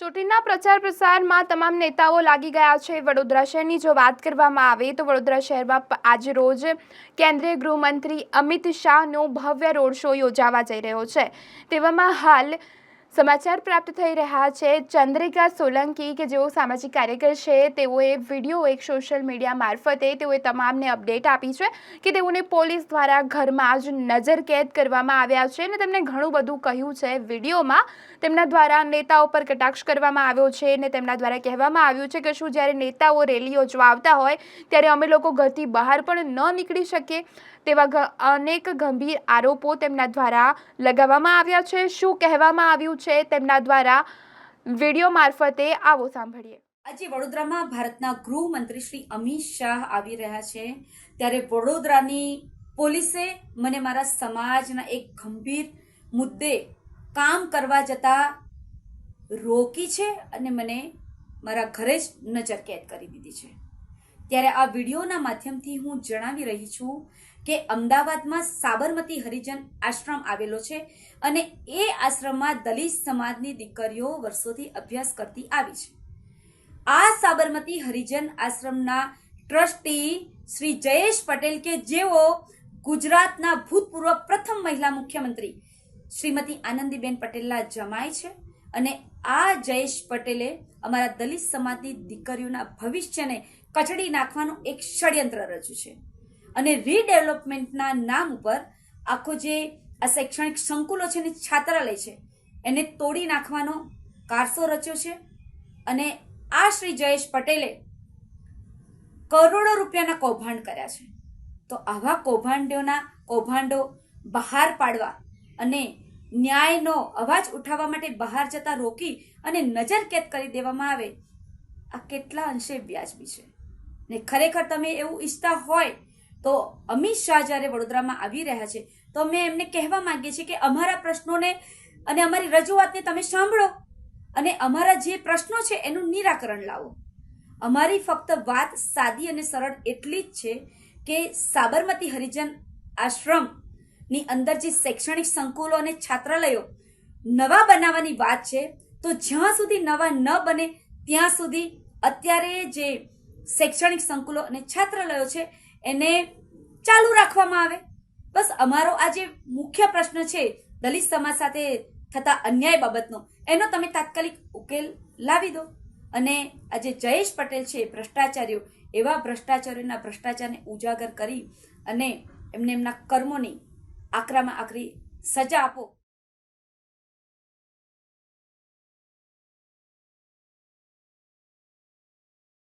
ચૂંટણીના પ્રચાર પ્રસારમાં તમામ નેતાઓ લાગી ગયા છે. વડોદરા શહેરની જો વાત કરવામાં આવે તો વડોદરા શહેરમાં આજ રોજ કેન્દ્રીય ગૃહમંત્રી અમિત શાહનો ભવ્ય રોડ શો યોજાવા જઈ રહ્યો છે. તેવામાં હાલ સમાચાર પ્રાપ્ત થઈ રહ્યા છે. ચંદ્રિકા સોલંકી, કે જેઓ સામાજિક કાર્યકર છે, તેઓએ વીડિયો એક સોશિયલ મીડિયા મારફતે તેઓએ તમામને અપડેટ આપી છે કે તેઓને પોલીસ દ્વારા ઘરમાં જ નજરકેદ કરવામાં આવ્યા છે અને તેમણે ઘણું બધું કહ્યું છે વિડીયોમાં. તેમના દ્વારા નેતાઓ પર કટાક્ષ કરવામાં આવ્યો છે અને તેમના દ્વારા કહેવામાં આવ્યું છે કે શું જ્યારે નેતાઓ રેલી યોજવા આવતા હોય, ત્યારે અમે લોકો ઘરથી બહાર પણ ન નીકળી શકીએ. તેવા અનેક ગંભીર આરોપો તેમના દ્વારા લગાવવામાં આવ્યા છે. શું કહેવામાં આવ્યું છે તેમના દ્વારા? વીડિયો મારફતે આવો સાંભળીએ. આજે વડોદરામાં ભારતના ગૃહમંત્રી શ્રી અમિત શાહ આવી રહ્યા છે. ત્યારે વડોદરાની પોલીસે મને મારા સમાજના એક ગંભીર મુદ્દે કામ કરવા જતા રોકી છે અને મને મારા ઘરે જ નજરકેદ કરી દીધી છે. ત્યારે આ વિડીયોના માધ્યમથી હું જણાવી રહી છું કે અમદાવાદમાં સાબરમતી હરિજન આશ્રમ આવેલો છે અને એ આશ્રમમાં દલિત સમાજની દીકરીઓ વર્ષોથી અભ્યાસ કરતી આવી છે. આ સાબરમતી હરિજન આશ્રમના ટ્રસ્ટી શ્રી જયેશ પટેલ કે જેઓ ગુજરાતના ભૂતપૂર્વ પ્રથમ મહિલા મુખ્યમંત્રી શ્રીમતી આનંદીબેન પટેલના જમાય છે અને આ જયેશ પટેલે અમારા દલિત સમાજની દીકરીઓના ભવિષ્યને કચડી નાખવાનું એક ષડયંત્ર રચ્યું છે. અને રીડેવલપમેન્ટના નામ ઉપર આખો જે આ શૈક્ષણિક સંકુલો છે ને છાત્રાલય છે, એને તોડી નાખવાનો કારસો રચ્યો છે અને આ શ્રી જયેશ પટેલે કરોડો રૂપિયાના કૌભાંડ કર્યા છે. તો આવા કૌભાંડોના કૌભાંડો બહાર પાડવા અને ન્યાયનો અવાજ ઉઠાવવા માટે બહાર જતા રોકી અને નજરકેદ કરી દેવામાં આવે, આ કેટલા અંશે વ્યાજબી છે. ને ખરેખર તમે એવું ઈચ્છતા હોય તો અમિત શાહ જ્યારે વડોદરામાં આવી રહ્યા છે, તો અમે એમને કહેવા માંગીએ છીએ કે અમારા પ્રશ્નોને અને અમારી રજૂઆતને તમે સાંભળો અને અમારા જે પ્રશ્નો છે એનું નિરાકરણ લાવો. અમારી ફક્ત વાત સાદી અને સરળ એટલી જ છે કે સાબરમતી હરિજન આશ્રમની અંદર જે શૈક્ષણિક સંકુલો અને છાત્રાલયો નવા બનાવવાની વાત છે, તો જ્યાં સુધી નવા ન બને ત્યાં સુધી અત્યારે જે શૈક્ષણિક સંકુલો અને છાત્રાલયો છે એને ચાલુ રાખવામાં આવે. બસ અમારો આ જે મુખ્ય પ્રશ્ન છે, દલિત સમાજ સાથે થતા અન્યાય બાબતનો, એનો તમે તાત્કાલિક ઉકેલ લાવી દો. અને આ જે જયેશ પટેલ છે, ભ્રષ્ટાચારીઓ, એવા ભ્રષ્ટાચારીઓના ભ્રષ્ટાચારને ઉજાગર કરી અને એમને એમના કર્મોની આકરામાં આકરી સજા આપો.